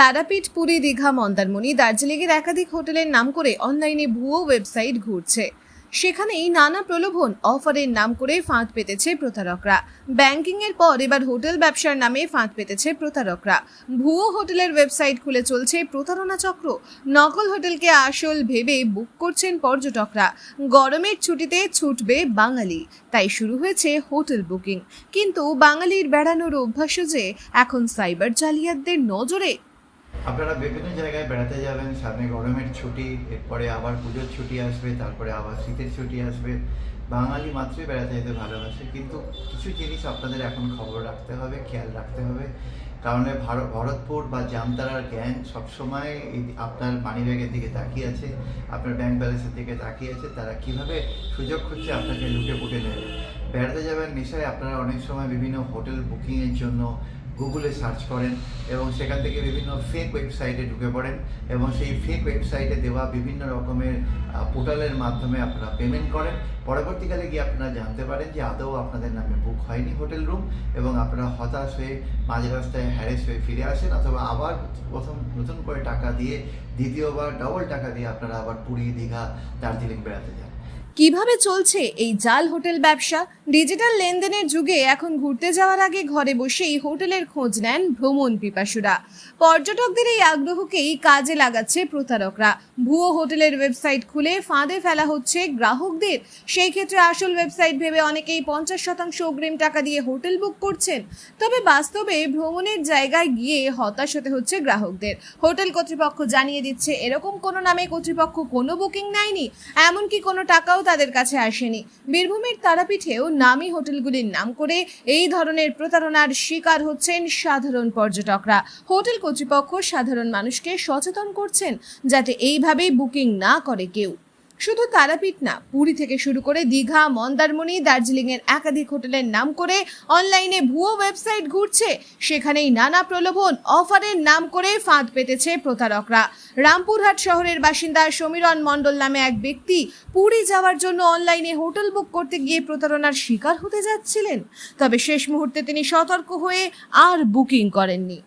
তারাপীঠ, পুরী, দীঘা, মন্দারমণি, দার্জিলিংয়ের একাধিক হোটেলের নাম করে অনলাইনে ভুয়ো ওয়েবসাইট ঘুরছে। সেখানেই নানা প্রলোভন, অফারের নাম করে ফাঁদ পেতেছে প্রতারকরা। ব্যাংকিং এর পর এবার হোটেল ব্যবসার নামে ফাঁদ পেতেছে প্রতারকরা। ভুয়ো হোটেলের ওয়েবসাইট খুলে চলছে প্রতারণা চক্র। নকল হোটেলকে আসল ভেবে বুক করছেন পর্যটকরা। গরমের ছুটিতে ছুটবে বাঙালি। তাই শুরু হয়েছে হোটেল বুকিং। কিন্তু বাঙালির বেড়ানোর অভ্যাস যে এখন সাইবার জালিয়াতদের নজরে আপনারা বিভিন্ন জায়গায় বেড়াতে যাবেন, সামনে গরমের ছুটি, এরপরে আবার পুজোর ছুটি আসবে, তারপরে আবার শীতের ছুটি আসবে। বাঙালি মাত্রই বেড়াতে যেতে ভালোবাসে, কিন্তু কিছু জিনিস আপনাদের এখন খবর রাখতে হবে, খেয়াল রাখতে হবে। কারণ ভারত ভরতপুর বা জামতারার জ্ঞান সবসময় আপনার মানি ব্যাগের দিকে তাকিয়ে আছে, আপনার ব্যাংক ব্যালেন্সের দিকে তাকিয়ে আছে, তারা কীভাবে সুযোগ খুঁজছে আপনাকে লুটে পুটে নেবে? বেড়াতে যাবেন নিশ্চয়ই আপনারা অনেক সময় বিভিন্ন হোটেল বুকিংয়ের জন্য গুগলে সার্চ করেন এবং সেখান থেকে বিভিন্ন ফেক ওয়েবসাইটে ঢুকে পড়েন এবং সেই ফেক ওয়েবসাইটে দেওয়া বিভিন্ন রকমের পোর্টালের মাধ্যমে আপনারা পেমেন্ট করেন। পরবর্তীকালে গিয়ে আপনারা জানতে পারেন যে আদৌ আপনাদের নামে বুক হয়নি হোটেল রুম এবং আপনারা হতাশ হয়ে মাঝ রাস্তায় হ্যারেস হয়ে ফিরে আসেন অথবা আবার প্রথম, নতুন করে টাকা দিয়ে, দ্বিতীয়বার ডবল টাকা দিয়ে আপনারা আবার পুরী, দীঘা, দার্জিলিং বেড়াতে যান। কীভাবে চলছে এই জাল হোটেল ব্যবসা? ডিজিটাল লেনদেনের যুগে এখন ঘুরতে যাওয়ার আগে ঘরে বসেই হোটেলের খোঁজ নেন ভ্রমণ পিপাসুরা। পর্যটকদের এই আগ্রহকেই কাজে লাগাচ্ছে প্রতারকরা। ভুয়ো হোটেলের ওয়েবসাইট খুলে ফাঁদে ফেলা হচ্ছে গ্রাহকদের। সেই ক্ষেত্রে আসল ওয়েবসাইট ভেবে অনেকেই পঞ্চাশ শতাংশ অগ্রিম টাকা দিয়ে হোটেল বুক করছেন। তবে বাস্তবে ভ্রমণের জায়গায় গিয়ে হতাশ হতে হচ্ছে গ্রাহকদের। হোটেল কর্তৃপক্ষ জানিয়ে দিচ্ছে, এরকম কোনো নামে কর্তৃপক্ষ কোনো বুকিং নেয়নি। এমনকি কোনো টাকাও তাদের কাছে আসেনি। বীরভূমের তারাপীঠেও নামি হোটেলগুলির নাম করে এই ধরনের প্রতারণার শিকার হচ্ছেন সাধারণ পর্যটকরা। হোটেল কর্তৃপক্ষ সাধারণ মানুষকে সচেতন করছেন যাতে এইভাবেই বুকিং না করে কেউ। শুধু তারাপীঠ না, পুরী থেকে শুরু করে দীঘা, মন্দারমণি, দার্জিলিংয়ের একাধিক হোটেলের নাম করে অনলাইনে ভুয়ো ওয়েবসাইট ঘুরছে। সেখানেই নানা প্রলোভন, অফারের নাম করে ফাঁদ পেতেছে প্রতারকরা। রামপুরহাট শহরের বাসিন্দা সমীরণ মণ্ডল নামে এক ব্যক্তি পুরী যাওয়ার জন্য অনলাইনে হোটেল বুক করতে গিয়ে প্রতারণার শিকার হতে যাচ্ছিলেন। তবে শেষ মুহূর্তে তিনি সতর্ক হয়ে আর বুকিং করেননি।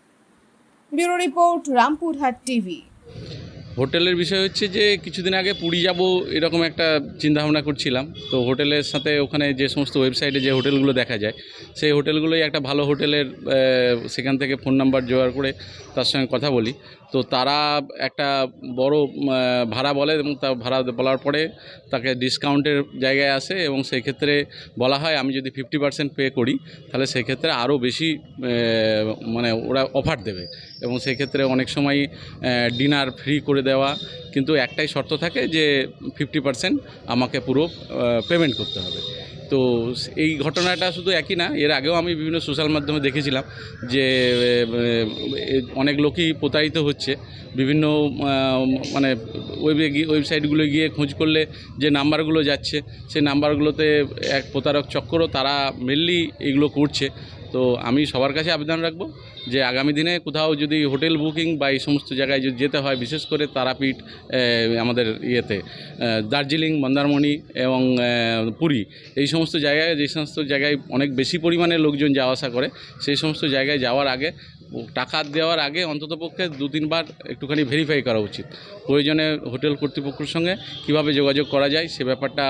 Bureau report, Rampurhat TV. হোটেলের বিষয় হচ্ছে যে কিছুদিন আগে পুরী যাব এরকম একটা চিন্তাভাবনা করছিলাম। তো হোটেলের সাথে ওখানে যে সমস্ত ওয়েবসাইটে যে হোটেলগুলো দেখা যায়, সেই হোটেলগুলোই একটা ভালো হোটেলের সেখান থেকে ফোন নাম্বার জোগাড় করে তার সঙ্গে কথা বলি। তো তারা একটা বড় ভাড়া বলে এবং তা ভাড়া বলার পরে তাকে ডিসকাউন্টের জায়গায় আসে এবং সেই ক্ষেত্রে বলা হয়, আমি যদি ফিফটি পার্সেন্ট পে করি, তাহলে সেক্ষেত্রে আরও বেশি মানে ওরা অফার দেবে। এবং সেক্ষেত্রে অনেক সময় ডিনার ফ্রি করে দেওয়া, কিন্তু একটাই শর্ত থাকে যে ফিফটি পার্সেন্ট আমাকে পুরো পেমেন্ট করতে হবে। তো এই ঘটনাটা শুধু একই না, এর আগেও আমি বিভিন্ন সোশ্যাল মাধ্যমে দেখেছিলাম যে অনেক লোকই প্রতারিত হচ্ছে। বিভিন্ন মানে ওয়েবে গিয়ে ওয়েবসাইটগুলো গিয়ে খোঁজ করলে যে নাম্বারগুলো যাচ্ছে, সেই নাম্বারগুলোতে এক প্রতারক চক্র তারা মেনলি এগুলো করছে। তো আমি সবার কাছে আবেদন রাখব যে আগামী দিনে কোথাও যদি হোটেল বুকিং বা এই সমস্ত জায়গায় যদি যেতে হয়, বিশেষ করে তারাপীঠ আমাদের ইয়েতে দার্জিলিং, মন্দারমণি এবং পুরী, এই সমস্ত জায়গায়, যে সমস্ত জায়গায় অনেক বেশি পরিমাণে লোকজন যাওয়া আসা করে, সেই সমস্ত জায়গায় যাওয়ার আগে টাকা দেওয়ার আগে অন্ততপক্ষে দু তিনবার একটুখানি ভেরিফাই করা উচিত। প্রয়োজনে হোটেল কর্তৃপক্ষের সঙ্গে কীভাবে যোগাযোগ করা যায় সে ব্যাপারটা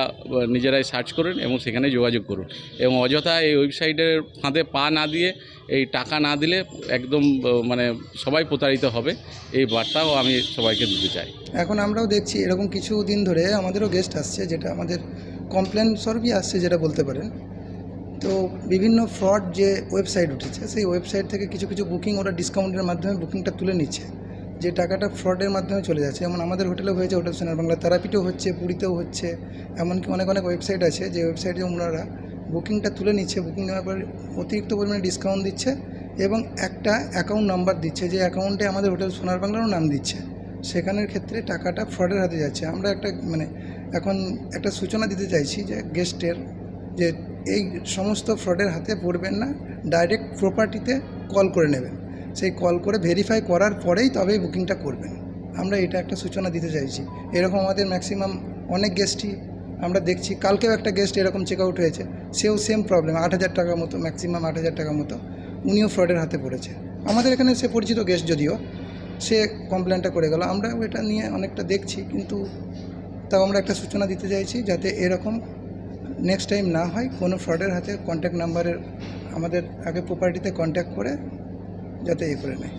নিজেরাই সার্চ করুন এবং সেখানে যোগাযোগ করুন। এবং অযথা এই ওয়েবসাইটের ফাঁদে পা না দিয়ে এই টাকা না দিলে একদম মানে সবাই প্রতারিত হবে। এই বার্তাও আমি সবাইকে দিতে চাই। এখন আমরাও দেখছি এরকম কিছু দিন ধরে আমাদেরও গেস্ট আসছে যেটা আমাদের কমপ্লেন স্বরূপই আসছে যেটা বলতে পারেন। তো বিভিন্ন ফ্রড যে ওয়েবসাইট উঠেছে, সেই ওয়েবসাইট থেকে কিছু কিছু বুকিং ওরা ডিসকাউন্টের মাধ্যমে বুকিংটা তুলে নিচ্ছে। যে টাকাটা ফ্রডের মাধ্যমে চলে যাচ্ছে। যেমন আমাদের হোটেলে হয়েছে হোটেল সোনার বাংলা তারাপীঠেও হচ্ছে পুরীতেও হচ্ছে, এমনকি অনেক অনেক ওয়েবসাইট আছে যে ওয়েবসাইটে ওনারা বুকিংটা তুলে নিচ্ছে। বুকিং নেওয়ার পর অতিরিক্ত পরিমাণে ডিসকাউন্ট দিচ্ছে এবং একটা অ্যাকাউন্ট নাম্বার দিচ্ছে যে অ্যাকাউন্টে আমাদের হোটেল সোনার বাংলারও নাম দিচ্ছে। সেখানের ক্ষেত্রে টাকাটা ফ্রডের হাতে যাচ্ছে। আমরা একটা মানে এখন একটা সূচনা দিতে চাইছি যে গেস্টের যে এই সমস্ত ফ্রডের হাতে পড়বেন না ডাইরেক্ট প্রপার্টিতে কল করে নেবেন। সেই কল করে ভেরিফাই করার পরেই তবেই বুকিংটা করবেন। আমরা এটা একটা সূচনা দিতে চাইছি। এরকম আমাদের ম্যাক্সিমাম অনেক গেস্টই আমরা দেখছি। কালকেও একটা গেস্ট এরকম চেক আউট হয়েছে। সেও সেম প্রবলেম আট হাজার টাকার মতো ম্যাক্সিমাম আট হাজার টাকার মতো। উনিও ফ্রডের হাতে পড়েছে। আমাদের এখানে সে পরিচিত গেস্ট যদিও, সে কমপ্লেনটা করে গেল। আমরা এটা নিয়ে অনেকটা দেখছি, কিন্তু তাও আমরা একটা সূচনা দিতে চাইছি যাতে এরকম নেক্সট টাইম না হয় কোনো ফ্রডের হাতে কন্ট্যাক্ট নাম্বারের আমাদের আগে প্রপার্টিতে কন্ট্যাক্ট করে যাতে এ করে নেয়।